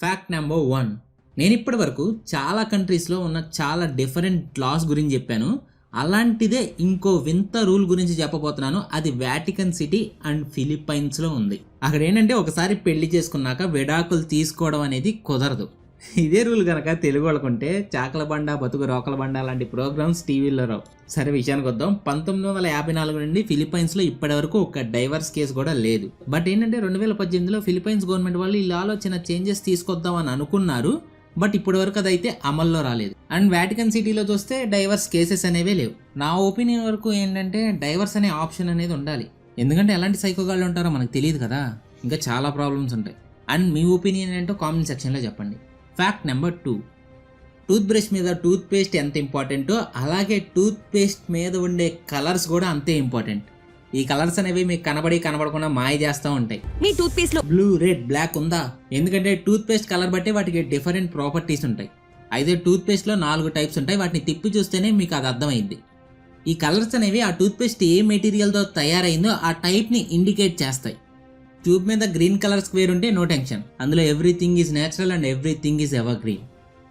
Fact number one నేను ఇప్పటి వరకు చాలా కంట్రీస్లో ఉన్న చాలా డిఫరెంట్ లాస్ గురించి చెప్పాను. అలాంటిదే ఇంకో వింత రూల్ గురించి చెప్పబోతున్నాను. అది వాటికన్ సిటీ అండ్ ఫిలిప్పైన్స్లో ఉంది. అక్కడ ఏంటంటే ఒకసారి పెళ్ళి చేసుకున్నాక విడాకులు తీసుకోవడం అనేది కుదరదు. ఇదే రూల్ కనుక తెలుగు వాళ్ళకుంటే చాకల బండ బతుకు రోకల బండ లాంటి ప్రోగ్రామ్స్ టీవీలో రావు. సరే విషయానికి వద్దాం. పంతొమ్మిది వందల యాభై నాలుగు నుండి ఫిలిప్పైన్స్లో ఇప్పటివరకు ఒక డైవర్స్ కేసు కూడా లేదు. బట్ ఏంటంటే రెండు వేల పద్దెనిమిదిలో ఫిలిపైన్స్ గవర్నమెంట్ వాళ్ళు ఈ లాలో చిన్న చేంజెస్ తీసుకొద్దాం అని అనుకున్నారు. బట్ ఇప్పటి వరకు అదైతే అమల్లో రాలేదు. అండ్ వాటికన్ సిటీలో చూస్తే డైవర్స్ కేసెస్ అనేవే లేవు. నా ఒపీనియన్ వరకు ఏంటంటే డైవర్స్ అనే ఆప్షన్ అనేది ఉండాలి. ఎందుకంటే ఎలాంటి సైకోగాళ్ళు ఉంటారో మనకు తెలియదు కదా. ఇంకా చాలా ప్రాబ్లమ్స్ ఉంటాయి. అండ్ మీ ఒపీనియన్ ఏంటో కామెంట్ సెక్షన్లో చెప్పండి. Fact number two toothbrush మీద టూత్ పేస్ట్ ఎంత ఇంపార్టెంటో అలాగే టూత్ పేస్ట్ మీద ఉండే కలర్స్ కూడా అంతే ఇంపార్టెంట్ ఈ కలర్స్ అనేవి మీకు కనబడి కనబడకుండా మాయ చేస్తూ ఉంటాయి. మీ టూత్ పేస్ట్లో బ్లూ రెడ్ బ్లాక్ ఉందా? ఎందుకంటే టూత్ పేస్ట్ కలర్ బట్టి వాటికి డిఫరెంట్ ప్రాపర్టీస్ ఉంటాయి. అయితే టూత్ పేస్ట్లో నాలుగు టైప్స్ ఉంటాయి. వాటిని తిప్పి చూస్తేనే మీకు అది అర్థమైంది. ఈ కలర్స్ అనేవి ఆ టూత్ పేస్ట్ ఏ మెటీరియల్తో తయారైందో ఆ టైప్ని ఇండికేట్ చేస్తాయి. ట్యూబ్ మీద గ్రీన్ కలర్ స్క్వేర్ ఉంటే నో టెన్షన్. అందులో everything is natural and everything is evergreen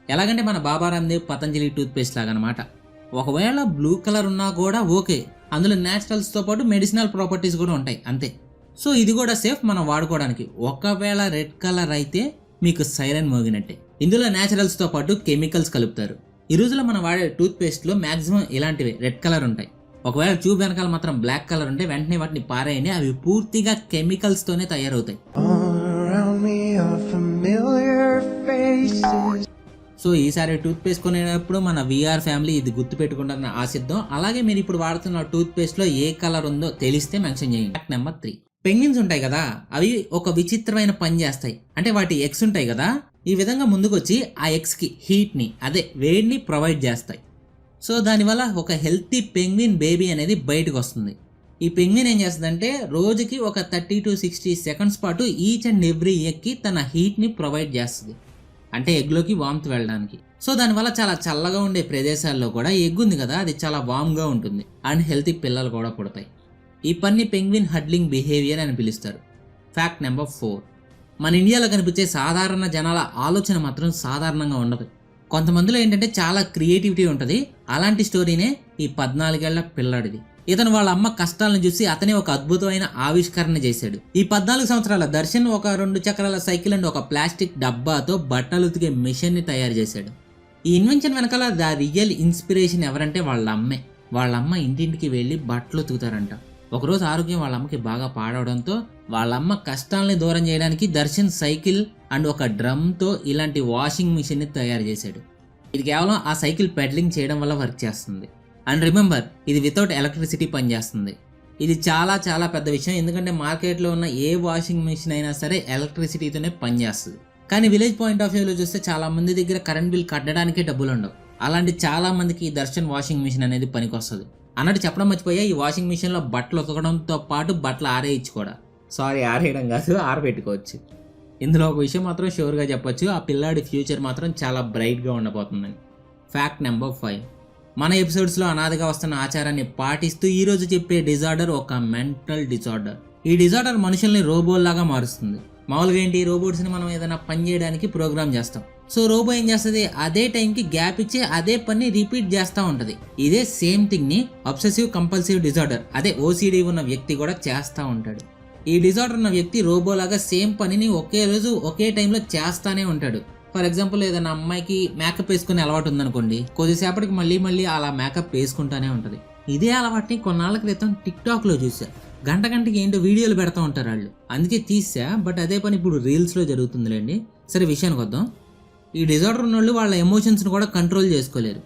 ఎలాగంటే మన బాబా రామ్దేవ్ పతంజలి టూత్పేస్ట్ లాగనమాట లాగా అనమాట ఒకవేళ బ్లూ కలర్ ఉన్నా కూడా ఓకే. అందులో న్యాచురల్స్తో పాటు మెడిసినల్ ప్రాపర్టీస్ కూడా ఉంటాయి. అంతే. సో ఇది కూడా సేఫ్ మనం వాడుకోవడానికి. ఒకవేళ రెడ్ కలర్ అయితే మీకు సైరన్ మోగినట్టే. ఇందులో న్యాచురల్స్తో పాటు కెమికల్స్ కలుపుతారు. ఈ రోజులో మనం వాడే టూత్పేస్ట్లో మ్యాక్సిమం మాక్సిమం ఇలాంటివి. రెడ్ కలర్ ఉంటాయి. ఒకవేళ ట్యూబ్ వెనకాల మాత్రం బ్లాక్ కలర్ ఉంటే వెంటనే వాటిని పారేయండి. అవి పూర్తిగా కెమికల్స్తోనే తయారవుతాయి. Are familiar faces. సో ఈసారి టూత్ పేస్ట్ కొనేటప్పుడు మన విఆర్ ఫ్యామిలీ ఇది గుర్తు పెట్టుకుంటారని ఆశిద్దాం. అలాగే మీరు ఇప్పుడు వాడుతున్న టూత్ పేస్ట్లో ఏ కలర్ ఉందో తెలిస్తే మెన్షన్ చేయండి. ఫ్యాక్ట్ నెంబర్ త్రీ పెంగిన్స్ ఉంటాయి కదా అవి ఒక విచిత్రమైన పని చేస్తాయి. అంటే వాటి ఎగ్స్ ఉంటాయి కదా ఈ విధంగా ముందుకొచ్చి ఆ ఎగ్స్కి హీట్ని అదే వేడిని ప్రొవైడ్ చేస్తాయి. సో దానివల్ల ఒక హెల్తీ పెంగ్విన్ బేబీ అనేది బయటకు వస్తుంది. ఈ పెంగ్విన్ ఏం చేస్తుందంటే రోజుకి ఒక థర్టీ టు సిక్స్టీ సెకండ్స్ పాటు ఈచ్ అండ్ ఎవ్రీ ఎగ్కి తన హీట్ని ప్రొవైడ్ చేస్తుంది. అంటే ఎగ్లోకి వామ్త్ వెళ్ళడానికి. సో దానివల్ల చాలా చల్లగా ఉండే ప్రదేశాల్లో కూడా ఎగ్ ఉంది కదా అది చాలా వామ్గా ఉంటుంది. అండ్ హెల్తీ పిల్లలు కూడా పుడతాయి. ఈ పని పెంగ్విన్ హడ్లింగ్ బిహేవియర్ అని పిలుస్తారు. Fact number four. మన ఇండియాలో కనిపించే సాధారణ జనాల ఆలోచన మాత్రం సాధారణంగా ఉండదు. కొంతమందిలో ఏంటంటే చాలా క్రియేటివిటీ ఉంటుంది. అలాంటి స్టోరీనే ఈ పద్నాలుగేళ్ళ పిల్లాడిది. ఇతను వాళ్ళ అమ్మ కష్టాలను చూసి అతనే ఒక అద్భుతమైన ఆవిష్కరణ చేశాడు. ఈ పద్నాలుగు సంవత్సరాల దర్శన్ ఒక రెండు చక్రాల సైకిల్ అండ్ ఒక ప్లాస్టిక్ డబ్బాతో బట్టలు ఉతికే మిషన్ని తయారు చేశాడు. ఈ ఇన్వెన్షన్ వెనకాల ద రియల్ ఇన్స్పిరేషన్ ఎవరంటే వాళ్ళ అమ్మే. వాళ్ళ అమ్మ ఇంటింటికి వెళ్ళి బట్టలు ఉతుకుతారంట. ఒకరోజు ఆరోగ్యం వాళ్ళ అమ్మకి బాగా పాడవడంతో వాళ్ళమ్మ కష్టాలని దూరం చేయడానికి దర్శన్ సైకిల్ అండ్ ఒక డ్రమ్తో ఇలాంటి వాషింగ్ మిషన్ని తయారు చేశాడు. ఇది కేవలం ఆ సైకిల్ పెడలింగ్ చేయడం వల్ల వర్క్ చేస్తుంది. అండ్ రిమెంబర్ ఇది వితౌట్ ఎలక్ట్రిసిటీ పనిచేస్తుంది. ఇది చాలా చాలా పెద్ద విషయం. ఎందుకంటే మార్కెట్లో ఉన్న ఏ వాషింగ్ మిషన్ అయినా సరే ఎలక్ట్రిసిటీతోనే పనిచేస్తుంది. కానీ విలేజ్ పాయింట్ ఆఫ్ వ్యూలో చూస్తే చాలా మంది దగ్గర కరెంట్ బిల్ కట్టడానికే డబ్బులు ఉండవు. అలాంటి చాలా మందికి ఈ దర్శన్ వాషింగ్ మిషన్ అనేది పనికొస్తుంది. అన్నట్టు చెప్పడం మర్చిపోయా ఈ వాషింగ్ మిషన్లో బట్టలు ఉతకడంతో పాటు బట్టలు ఆరేయచ్చు కూడా సారీ ఆరేయడం కాదు ఆరబెట్టుకోవచ్చు. ఇందులో ఒక విషయం మాత్రం షూర్గా చెప్పొచ్చు ఆ పిల్లాడి ఫ్యూచర్ మాత్రం చాలా బ్రైట్గా ఉండబోతుందని ఫ్యాక్ట్ నెంబర్ ఫైవ్ మన ఎపిసోడ్స్లో అనాథగా వస్తున్న ఆచారాన్ని పాటిస్తూ ఈరోజు చెప్పే డిజార్డర్ ఒక మెంటల్ డిజార్డర్ ఈ డిజార్డర్ మనుషుల్ని రోబోల్లాగా మారుస్తుంది. మామూలుగా ఏంటి రోబోట్స్ని మనం ఏదైనా పని చేయడానికి ప్రోగ్రామ్ చేస్తాం. సో రోబో ఏం చేస్తుంది? అదే టైంకి గ్యాప్ ఇచ్చి అదే పని రిపీట్ చేస్తూ ఉంటుంది. ఇదే సేమ్ థింగ్ని అబ్సెసివ్ కంపల్సివ్ డిజార్డర్ అదే ఓసీడీ ఉన్న వ్యక్తి కూడా చేస్తూ ఉంటాడు. ఈ డిజార్డర్ ఉన్న వ్యక్తి రోబోలాగా సేమ్ పనిని ఒకే రోజు ఒకే టైంలో చేస్తానే ఉంటాడు. ఫర్ ఎగ్జాంపుల్ ఏదైనా అమ్మాయికి మేకప్ వేసుకునే అలవాటు ఉందనుకోండి కొద్దిసేపటికి మళ్ళీ మళ్ళీ అలా మేకప్ వేసుకుంటానే ఉంటుంది. ఇదే అలవాటుని కొన్నాళ్ళ క్రితం టిక్ టాక్లో చూసా గంట గంటకి ఏంటో వీడియోలు పెడతా ఉంటారు వాళ్ళు. అందుకే తీసా బట్ అదే పని ఇప్పుడు రీల్స్లో జరుగుతుందిలేండి. సరే విషయానికి వద్దాం. ఈ డిజార్డర్ ఉన్నోళ్ళు వాళ్ళ ఎమోషన్స్ని కూడా కంట్రోల్ చేసుకోలేరు.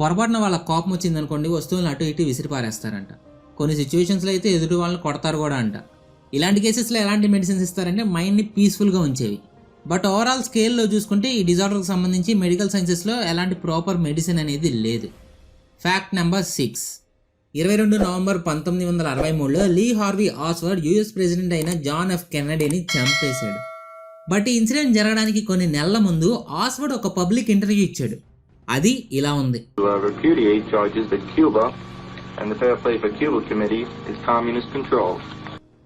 పొరపాటున వాళ్ళ కోపం వచ్చిందనుకోండి వస్తువులను అటు ఇటు విసిరిపారేస్తారంట. కొన్ని సిచ్యువేషన్స్లో అయితే ఎదుటి వాళ్ళని కొడతారు కూడా అంట. ఇలాంటి కేసెస్లో ఎలాంటి మెడిసిన్స్ ఇస్తారంటే మైండ్ని పీస్ఫుల్గా ఉంచేవి. బట్ ఓవరాల్ స్కేల్లో చూసుకుంటే ఈ డిజార్డర్కి సంబంధించి మెడికల్ సైన్సెస్లో ఎలాంటి ప్రాపర్ మెడిసిన్ అనేది లేదు. ఫ్యాక్ట్ నెంబర్ సిక్స్ ఇరవై రెండు నవంబర్ పంతొమ్మిది వందల అరవై మూడులో Lee Harvey Oswald US president అయిన జాన్ ఎఫ్ కెనడీని చంపేశాడు. బట్ ఈ ఇన్సిడెంట్ జరగడానికి కొన్ని నెలల ముందు ఆస్వర్డ్ ఒక పబ్లిక్ ఇంటర్వ్యూ ఇచ్చాడు. అది ఇలా ఉంది. And the Fair Play for Cuba Committee is communist controlled.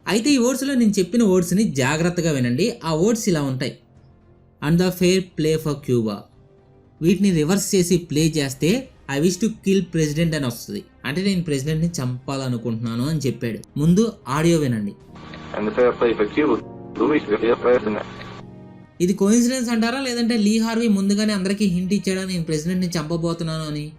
అయితే ఈ వర్డ్స్లో నేను చెప్పిన వర్డ్స్ని జాగ్రత్తగా వినండి. ఆ వర్డ్స్ ఇలా ఉంటాయి. And the fair play for Cuba వీటిని రివర్స్ చేసి ప్లే చేస్తే I wish to kill president అని వస్తుంది. అంటే నేను ప్రెసిడెంట్ని చంపాలనుకుంటున్నాను అని చెప్పాడు. ముందు ఆడియో వినండి. ఇది కోయిన్సిడెన్స్ అంటారా? లేదంటే లీ హార్వీ ముందుగానే అందరికీ హింట్ ఇచ్చాడా నేను ప్రెసిడెంట్ని చంపబోతున్నాను అని?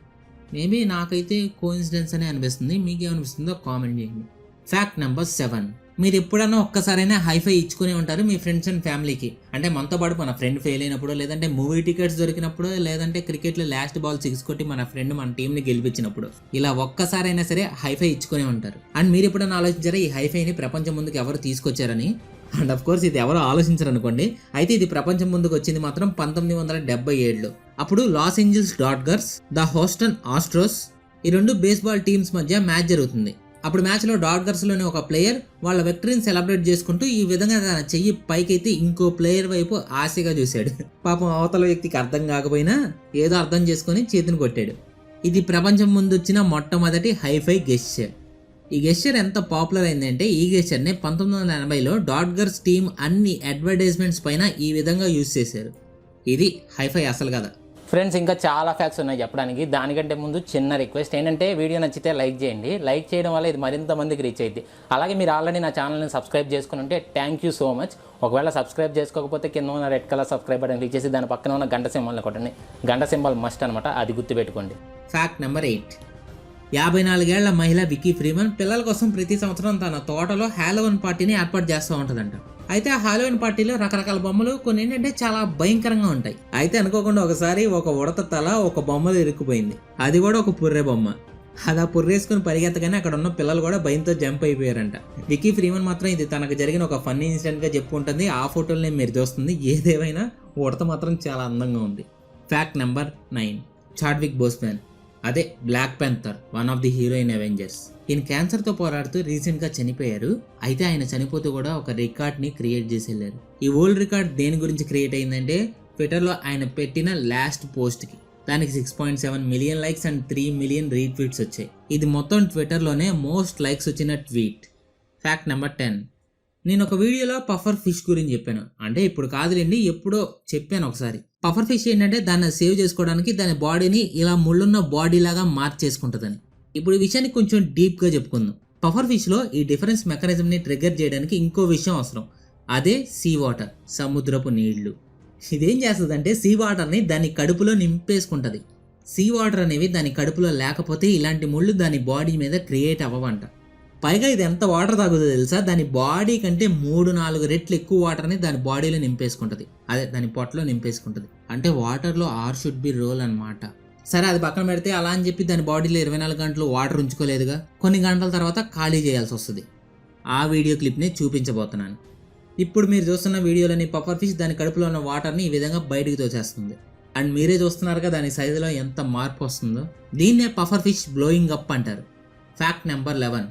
మేబీ నాకైతే కోయిన్సిడెన్స్ అని అనిపిస్తుంది. మీకేమనిపిస్తుందో కామెంట్ చేయండి. ఫ్యాక్ట్ నెంబర్ సెవెన్ మీరు ఎప్పుడైనా ఒక్కసారైనా హైఫై ఇచ్చుకునే ఉంటారు మీ ఫ్రెండ్స్ అండ్ ఫ్యామిలీకి. అంటే మనతో పాటు మన ఫ్రెండ్ ఫెయిల్ అయినప్పుడు లేదంటే మూవీ టికెట్స్ దొరికినప్పుడు లేదంటే క్రికెట్లో లాస్ట్ బాల్ సిక్స్ కొట్టి మన ఫ్రెండ్ మన టీంని గెలిపించినప్పుడు ఇలా ఒక్కసారైనా సరే హైఫై ఇచ్చుకునే ఉంటారు. అండ్ మీరు ఎప్పుడైనా ఆలోచించారా ఈ హైఫైని ప్రపంచం ముందుకు ఎవరు తీసుకొచ్చారని? అండ్ అఫ్ కోర్స్ ఇది ఎవరు ఆలోచించరు అనుకోండి అయితే ఇది ప్రపంచం ముందుకు వచ్చింది మాత్రం పంతొమ్మిది వందల డెబ్బై ఏడులో అప్పుడు Los Angeles Dodgers the Houston Astros ఈ రెండు బేస్బాల్ టీమ్స్ మధ్య మ్యాచ్ జరుగుతుంది. అప్పుడు మ్యాచ్లో డాట్గర్స్లోని ఒక ప్లేయర్ వాళ్ళ విక్టరీని సెలబ్రేట్ చేసుకుంటూ ఈ విధంగా తన చెయ్యి పైకైతే ఇంకో ప్లేయర్ వైపు ఆశగా చూశాడు. పాపం అవతల వ్యక్తికి అర్థం కాకపోయినా ఏదో అర్థం చేసుకొని చేతిని కొట్టాడు. ఇది ప్రపంచం ముందు వచ్చిన మొట్టమొదటి హైఫై గెస్చర్. ఈ గెస్చర్ ఎంత పాపులర్ అయిందంటే ఈ గెస్చర్ని పంతొమ్మిది వందల ఎనభైలో డాట్గర్స్ టీమ్ అన్ని అడ్వర్టైజ్మెంట్స్ పైన ఈ విధంగా యూజ్ చేశారు. ఇది హైఫై అసలు కదా ఫ్రెండ్స్ ఇంకా చాలా ఫ్యాక్ట్స్ ఉన్నాయి చెప్పడానికి. దానికంటే ముందు చిన్న రిక్వెస్ట్ ఏంటంటే వీడియో నచ్చితే లైక్ చేయండి. లైక్ చేయడం వల్ల ఇది మరింత మందికి రీచ్ అయింది అలాగే మీరు ఆల్రెడీ నా ఛానల్ని సబ్స్క్రైబ్ చేసుకుని ఉంటే థ్యాంక్ యూ సో మచ్ ఒకవేళ సబ్స్క్రైబ్ చేసుకోకపోతే కింద ఉన్న red colour subscribe button click చేసి దాని పక్కన ఉన్న గంట సింబల్ని కొట్టండి. గంట సింబల్ మస్ట్ అనమాట అది గుర్తుపెట్టుకోండి ఫ్యాక్ట్ నెంబర్ ఎయిట్ యాభై నాలుగేళ్ళ మహిళ వికీ ఫ్రీమన్ పిల్లల కోసం ప్రతి సంవత్సరం తన తోటలో హ్యాలోవన్ పార్టీని ఏర్పాటు చేస్తూ ఉంటుందంట. అయితే ఆ హాలోవన్ పార్టీలో రకరకాల బొమ్మలు కొన్ని ఏంటంటే చాలా భయంకరంగా ఉంటాయి. అయితే అనుకోకుండా ఒకసారి ఒక ఉడత తల ఒక బొమ్మలో ఇరుక్కుపోయింది. అది కూడా ఒక పుర్రె బొమ్మ. అది ఆ పుర్రేసుకుని పరిగెత్తగానే అక్కడ ఉన్న పిల్లలు కూడా భయంతో జంప్ అయిపోయారంట. వికీ ఫ్రీమన్ మాత్రం ఇది తనకు జరిగిన ఒక ఫన్నీ ఇన్సిడెంట్గా చెప్పుకుంటుంది ఆ ఫోటోల్ని మీరు చూస్తుంది. ఏదేమైనా ఉడత మాత్రం చాలా అందంగా ఉంది. Fact number nine. Chadwick Boseman అదే Black Panther one of the heroine Avengers ఈయన క్యాన్సర్తో పోరాడుతూ రీసెంట్గా చనిపోయారు. అయితే ఆయన చనిపోతూ కూడా ఒక రికార్డ్ని క్రియేట్ చేసి వెళ్ళారు. ఈ ఓల్డ్ రికార్డ్ దేని గురించి క్రియేట్ అయిందంటే ట్విట్టర్లో ఆయన పెట్టిన లాస్ట్ పోస్ట్కి దానికి six point seven million likes and three million retweets వచ్చాయి. ఇది మొత్తం ట్విట్టర్లోనే మోస్ట్ లైక్స్ వచ్చిన ట్వీట్ ఫ్యాక్ట్ నెంబర్ టెన్ నేను ఒక వీడియోలో పఫర్ ఫిష్ గురించి చెప్పాను. అంటే ఇప్పుడు కాదులేండి ఎప్పుడో చెప్పాను ఒకసారి. పఫర్ ఫిష్ ఏంటంటే దాన్ని సేవ్ చేసుకోవడానికి దాని బాడీని ఇలా ముళ్ళున్న బాడీ లాగా మార్చేసుకుంటుందని ఇప్పుడు ఈ విషయాన్ని కొంచెం డీప్గా చెప్పుకుందాం. పఫర్ ఫిష్లో ఈ డిఫరెన్స్ మెకానిజంని ట్రిగ్గర్ చేయడానికి ఇంకో విషయం అవసరం. అదే సీ వాటర్ సముద్రపు నీళ్ళు. ఇదేం చేస్తుందంటే సీ వాటర్ని దాని కడుపులో నింపేసుకుంటుంది. సీ వాటర్ అనేవి దాని కడుపులో లేకపోతే ఇలాంటి ముళ్ళు దాని బాడీ మీద క్రియేట్ అవ్వవంట. పైగా ఇది ఎంత వాటర్ తాగుతుందో తెలుసా? దాని బాడీ కంటే మూడు నాలుగు రెట్లు ఎక్కువ వాటర్ని దాని బాడీలో నింపేసుకుంటుంది. అదే దాని పొట్టలో నింపేసుకుంటుంది. అంటే వాటర్లో ఆర్ షుడ్ బి రోల్ అన్నమాట. సరే అది పక్కన పెడితే అలా అని చెప్పి దాని బాడీలో ఇరవై నాలుగు గంటలు వాటర్ ఉంచుకోలేదుగా. కొన్ని గంటల తర్వాత ఖాళీ చేయాల్సి వస్తుంది. ఆ వీడియో క్లిప్ని చూపించబోతున్నాను. ఇప్పుడు మీరు చూస్తున్న వీడియోలోని పఫర్ ఫిష్ దాని కడుపులో ఉన్న వాటర్ని ఈ విధంగా బయటికి తోచేస్తుంది అండ్ మీరే చూస్తున్నారుగా దాని సైజులో ఎంత మార్పు వస్తుందో. దీన్నే పఫర్ ఫిష్ బ్లోయింగ్ అప్ అంటారు. ఫ్యాక్ట్ నెంబర్ లెవెన్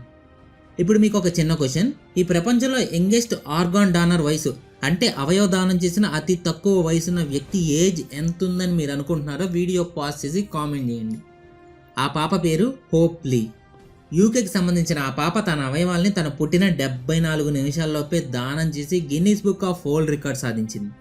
ఇప్పుడు మీకు ఒక చిన్న క్వశ్చన్. ఈ ప్రపంచంలో యంగెస్ట్ ఆర్గాన్ డానర్ వయసు అంటే అవయవ దానం చేసిన అతి తక్కువ వయసున్న వ్యక్తి ఏజ్ ఎంత ఉందని మీరు అనుకుంటున్నారో వీడియో పాజ్ చేసి కామెంట్ చేయండి. ఆ పాప పేరు హోప్ లీ. యూకేకి సంబంధించిన ఆ పాప తన అవయవాల్ని తన పుట్టిన డెబ్బై నాలుగు నిమిషాల్లోపే దానం చేసి Guinness book of world record సాధించింది.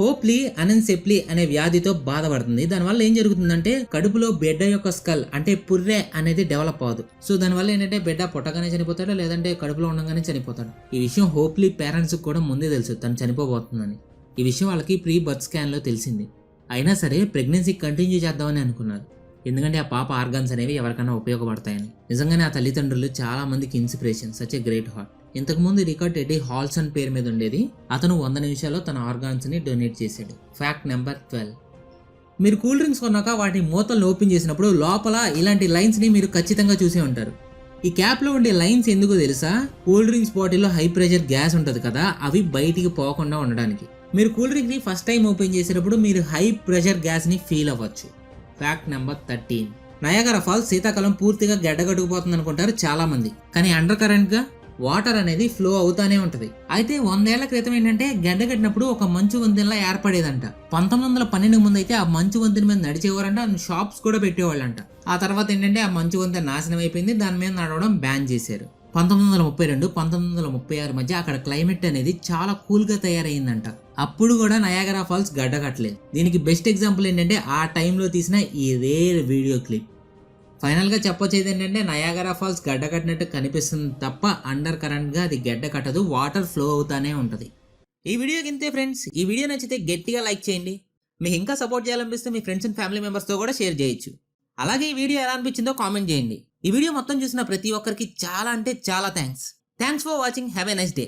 హోప్లీ అనెన్సెప్లీ అనే వ్యాధితో బాధపడుతుంది. దానివల్ల ఏం జరుగుతుందంటే కడుపులో బిడ్డ యొక్క స్కల్ అంటే పుర్రె అనేది డెవలప్ అవ్వదు. సో దానివల్ల ఏంటంటే బిడ్డ పుట్టగానే చనిపోతాడు లేదంటే కడుపులో ఉండగానే చనిపోతాడు. ఈ విషయం హోప్లీ పేరెంట్స్ కూడా ముందే తెలుసు తను చనిపోబోతుందని. ఈ విషయం వాళ్ళకి ప్రీ బర్త్ స్కాన్లో తెలిసింది. అయినా సరే ప్రెగ్నెన్సీ కంటిన్యూ చేద్దామని అనుకున్నారు. ఎందుకంటే ఆ పాప ఆర్గాన్స్ అనేవి ఎవరికైనా ఉపయోగపడతాయని. నిజంగానే ఆ తల్లిదండ్రులు చాలా మందికి inspiration such a great heart. ఇంతకుముందు రికార్డ్ ఎడ్డీ హాల్సన్ పేరు మీద ఉండేది. అతను వంద నిమిషాల్లో తన ఆర్గాన్స్ని డొనేట్ చేశాడు. Fact number twelve. మీరు కూల్ డ్రింక్స్ కొన్నాక వాటి మూతలను ఓపెన్ చేసినప్పుడు లోపల ఇలాంటి లైన్స్ని మీరు ఖచ్చితంగా చూసే ఉంటారు. ఈ క్యాప్లో ఉండే లైన్స్ ఎందుకు తెలుసా? కూల్ డ్రింక్స్ బాటిల్లో హై ప్రెషర్ గ్యాస్ ఉంటుంది కదా అవి బయటికి పోకుండా ఉండడానికి. మీరు కూల్ డ్రింక్ని ఫస్ట్ టైం ఓపెన్ చేసేటప్పుడు మీరు హై ప్రెషర్ గ్యాస్ని ఫీల్ అవ్వచ్చు. Fact number thirteen. Niagara Falls శీతాకాలం పూర్తిగా గడ్డగడుగుపోతుంది అనుకుంటారు చాలా మంది కానీ అండర్ కరెంట్గా వాటర్ అనేది ఫ్లో అవుతానే ఉంటది. అయితే వందేళ్ళ క్రితం ఏంటంటే గడ్డ కట్టినప్పుడు ఒక మంచు వంతెనలా ఏర్పడేదంట. పంతొమ్మిది వందల పన్నెండు ముందు అయితే ఆ మంచు వంతెన మీద నడిచేవారంట షాప్స్ కూడా పెట్టేవాళ్ళంట. ఆ తర్వాత ఏంటంటే ఆ మంచు వంతెన నాశనం అయిపోయింది దాని మీద నడవడం బ్యాన్ చేశారు. పంతొమ్మిది వందల ముప్పై రెండు పంతొమ్మిది వందల ముప్పై ఆరు మధ్య అక్కడ క్లైమేట్ అనేది చాలా కూల్గా తయారైందంట. అప్పుడు కూడా నయాగరా ఫాల్స్ గడ్డ కట్టలేదు. దీనికి బెస్ట్ ఎగ్జాంపుల్ ఏంటంటే ఆ టైంలో తీసిన ఈ రేర్ వీడియో క్లిప్. ఫైనల్గా చెప్పొచ్చేది ఏంటంటే నయాగరా ఫాల్స్ గడ్డ కట్టినట్టు కనిపిస్తుంది తప్ప అండర్ కరెంట్గా అది గడ్డ కట్టదు వాటర్ ఫ్లో అవుతానే ఉంటుంది. ఈ వీడియోకి ఇంతే ఫ్రెండ్స్. ఈ వీడియో నచ్చితే గట్టిగా లైక్ చేయండి. మీకు ఇంకా సపోర్ట్ చేయాలనిపిస్తే మీ ఫ్రెండ్స్ అండ్ ఫ్యామిలీ మెంబర్స్తో కూడా షేర్ చేయొచ్చు. అలాగే ఈ వీడియో ఎలా అనిపించిందో కామెంట్ చేయండి. ఈ వీడియో మొత్తం చూసిన ప్రతి ఒక్కరికి చాలా అంటే చాలా thanks. Thanks for watching. Have a nice day.